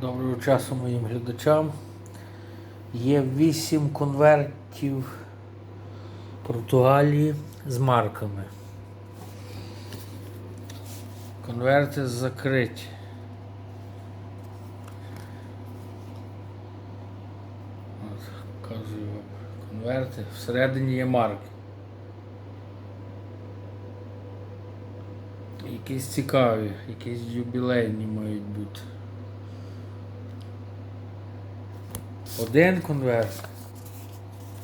Доброго часу моїм глядачам. Є 8 конвертів Португалії з марками. Конверти закриті. Показую вам конверти. Всередині є марки. Якісь цікаві, якісь юбілейні мають бути. Один конверт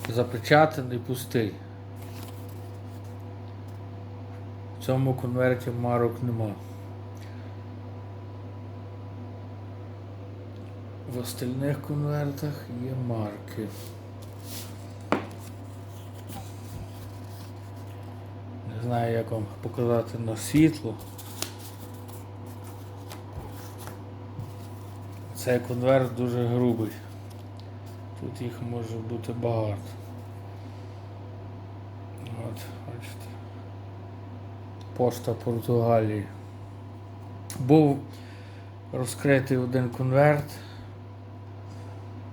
запечатаний пустий. В цьому конверті марок нема. В остальних конвертах є марки. Не знаю, як вам показати на світло. Цей конверт дуже грубий. Тут їх може бути багато. От, бачите. Пошта Португалії. Був розкритий один конверт,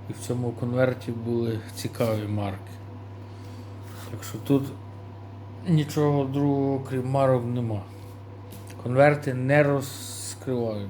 і в цьому конверті були цікаві марки. Так що тут нічого другого, крім марок, нема. Конверти не розкриваю.